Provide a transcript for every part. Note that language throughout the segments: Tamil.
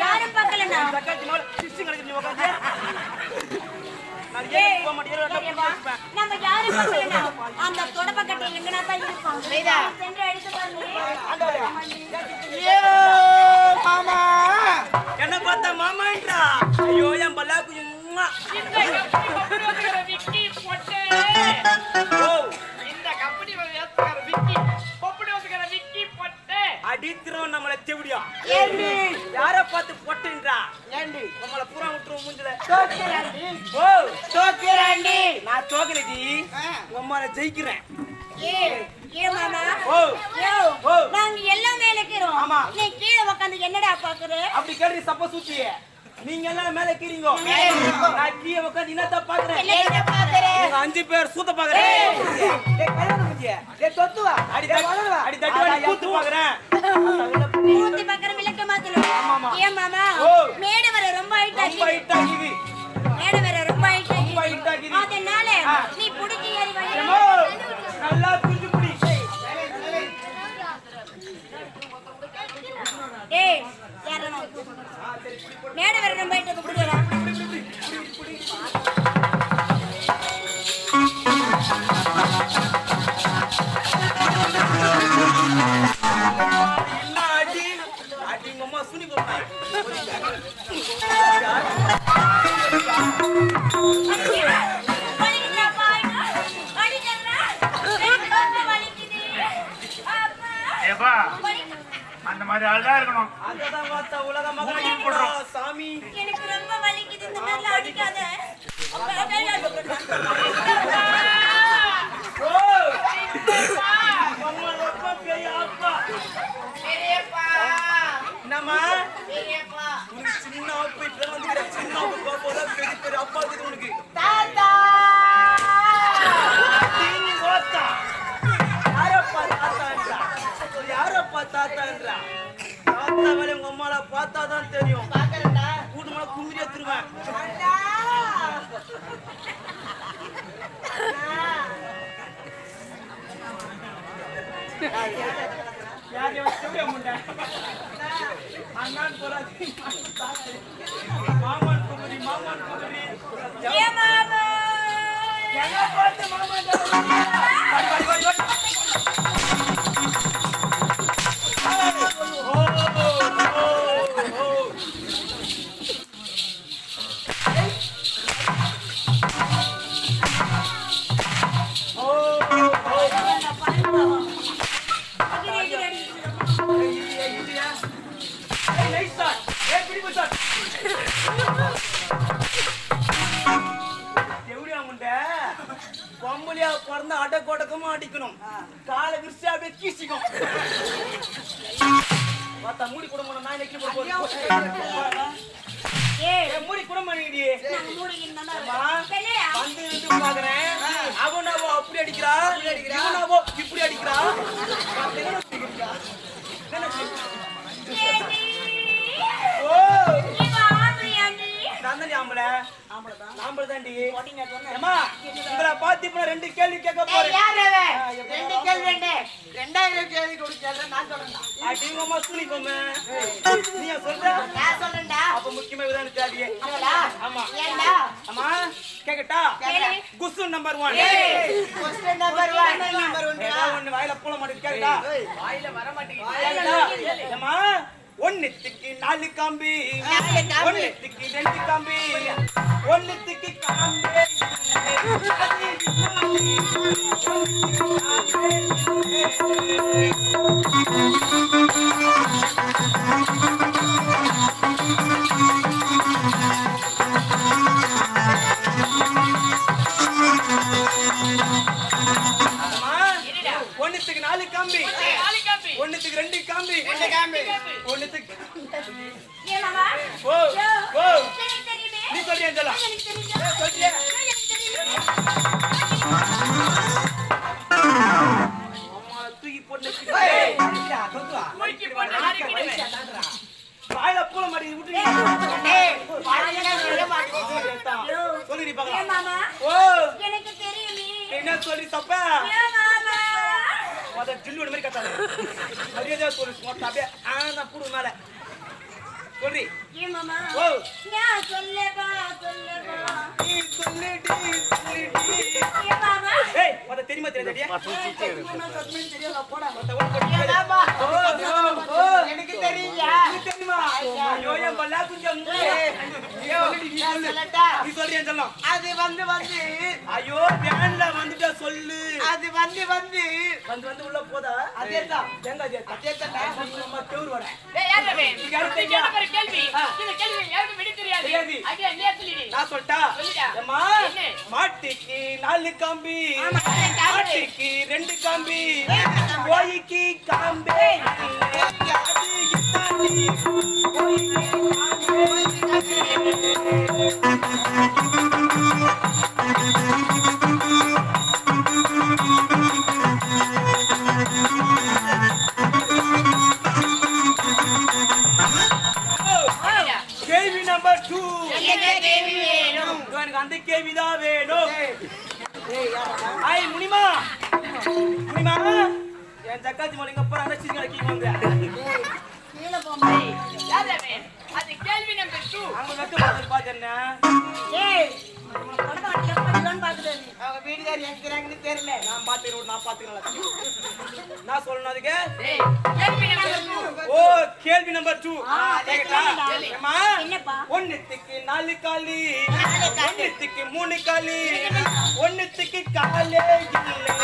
யாரும் பார்க்கலண்ணா. அந்த தொடப்ப கட்டு எங்கனா தான் இருக்கும். சென்று எடுத்து பாருங்க. அடிக்கிறோம் நம்மள தெவிடியா? ஏண்டி? யார பார்த்து பொட்டுன்றா? ஏண்டி? நம்மள பூரா விட்டுருவோம் மூஞ்சில. தோக்கிறாண்டி ஓ தோக்கிறாண்டி நான் தோக்கலடி. உம்மால ஜெயிக்கிறேன். ஏய், ஏய் மாமா. ஓ யோ, ஓ. நாங்க எல்லாம் மேல இருக்கிறோம். ஆமா. நீ கீழே உக்காந்து என்னடா பாக்குற? அப்படி கேட்டு சப்ப சூத்திய நீங்க எல்லாம் மேல கீறீங்க. நான் கீழே உட்காந்து என்னத்த பாக்குறேன்? என்னடா பாக்குற? உங்க அஞ்சு பேர் சூத்த பாக்குறேன். அடி தட்டு அடி தட்டு வாடி கூத்து பாக்குறேன். ஊத்தி பாக்குற விளக்க மாத்தணும் ஆமாமா. ஏன் மாமா ஓ. மேடை வர ரொம்ப ஹைட் ஆகி பெரிய பெரிய அப்பா இருக்குது உனக்கு தீனி ஓத்தா யாரப்பா தாத்தான்றா யாரப்பா தாத்தான்றா தாத்தா வேலை உங்க அம்மால பார்த்தாதான் தெரியும் கூட்டு எடுத்துருவேன் யார் இவன் அண்ணான் போறாது. மாமான் பொம்பளையா பிறந்த அடக்கோடக்கமா அடிக்கணும். காலை விரிச்சு அப்படியே கீசிக்கும். பார்த்தா மூடி கூட மாட்டோம் நான் நெக்கி போட போறேன் மூடி கூட மாட்டேங்கடி வந்து பாக்குறேன் அவனாவோ அப்படி அடிக்கிறா. இப்ப ரெண்டு கேள்வி கேட்க போறேன். ரெண்டு கேள்வி ரெண்டு ரெண்டாயிரம் கேள்வி கொடுத்து நான் சொல்றேன் நீ சொல்ற? நான் சொல்றேன்டா. அப்ப முக்கியமா? ஆமா. கேக்கட்டா? Number one question number one number one ஏதாவது ஒண்ணு வாயில போல வாயில வர ஏம்மா? ஒன்னுத்துக்கு நாலு காம்பி. நாலு காம்பி. ஒன்னுத்துக்கு ரெண்டு காம்பி. ஒன்னுத்துக்கு காம்பி. ஒண்ணுத்துக்கு நாலு காம்பி. நாலு கம்பி. ஒண்ணுத்துக்கு ரெண்டு காம்பி ரெண்டு காம்பி. ஒண்ணுத்துக்கு ஏன் வாயில பூல மாட்டி விட்டு சொல்லி பாக்கலாம் ஓ எனக்கு தெரியும் என்ன சொல்லி தப்ப அத ஜில்லு மாதிரி கத்தாத மரியாதையா சொல்லு மொத்த அப்படியே தெரியுமா ஓட போடி. ஓ ஓ தெரியுமா ஐயோ என் பல்லா குஞ்சம் நீ சொல்றியா அது வந்து வந்து ஐயோ வேன்ல வந்துட்டா சொல்லு அது வந்து வந்து வந்து வந்து உள்ள போதா. எங்க அதே. நம்ம தேவர் வர டேய், யார்? நீ? கேட்ட கேள்வி. இந்த கேள்வி விடை தெரியாது. சொல்லிடு. நான் சொல்லிட்டா. அம்மா? மாட்டுக்கு நாலு கம்பி. மாட்டுக்கு ரெண்டு கம்பி கோழிக்கு காம்பே இல்லை. முனிமா. முனிமா என் சக்காத்தி மொழிங்க அப்புறம் அரைச்சி கிடைக்கும் கீழே? அது கேள்வி number two. அங்க வெட்டு பார்த்து பாத்தேன்னா ஏய். அவங்க வீட்டுக்காரர் எங்கிறாங்கன்னு தெரியல. நான் பாத்துக்கிறேன் நான் பாத்துக்கிறேன். நான் சொல்லணும் அதுக்கு. ஓ கேள்வி நம்பர் டூ? ஒன்னுத்துக்கு நாலு காலி. நாலு காலி. ஒன்னுத்துக்கு மூணு காலி. ஒன்னுத்துக்கு காலே இல்லை.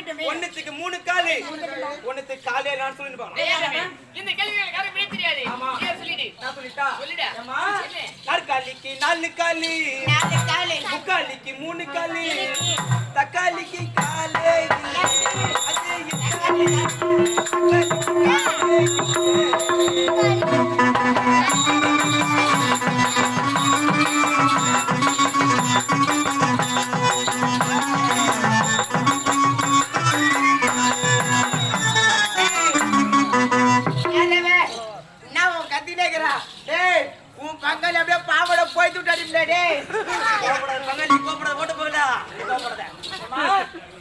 ஒன்னுத்துக்கு மூணு காலி. ஒன்னுத்துக்கு காலே நான் அவன்? இந்த கேள்விகளுக்கு விடை தெரியாது. சொல்லிடு. நான் சொல்லிட்டா? நாலு காலி. முக்காலிக்கு மூணு காலி. தக்காளிக்கு காலே. அது விட்டாடிங்களே டேய் கோபப்படாத பங்காளி, கோபப்படாத, ஓட்டு போகுதா? நீ கோபப்படாத.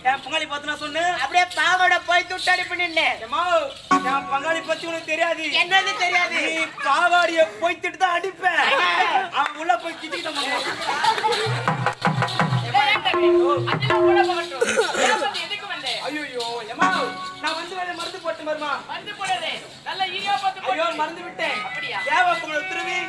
என் பங்காளி பார்த்து நான் சொன்னேன் அப்படியே பாவாடை போய் விட்டாடி பண்ணிட்டு என் பங்காளி பத்தி உனக்கு தெரியாது என்னது தெரியாது நீ பாவாடிய போய்த்துட்டு தான் அடிப்ப அவன் உள்ள போய்? ஐயோ ஏமா நான் வந்து வேலை மருந்து போட்டு. நல்ல பார்த்து ஐயோ போடு. மறந்து விட்டேன் அப்படியா? தேவை உங்களை திரும்பி.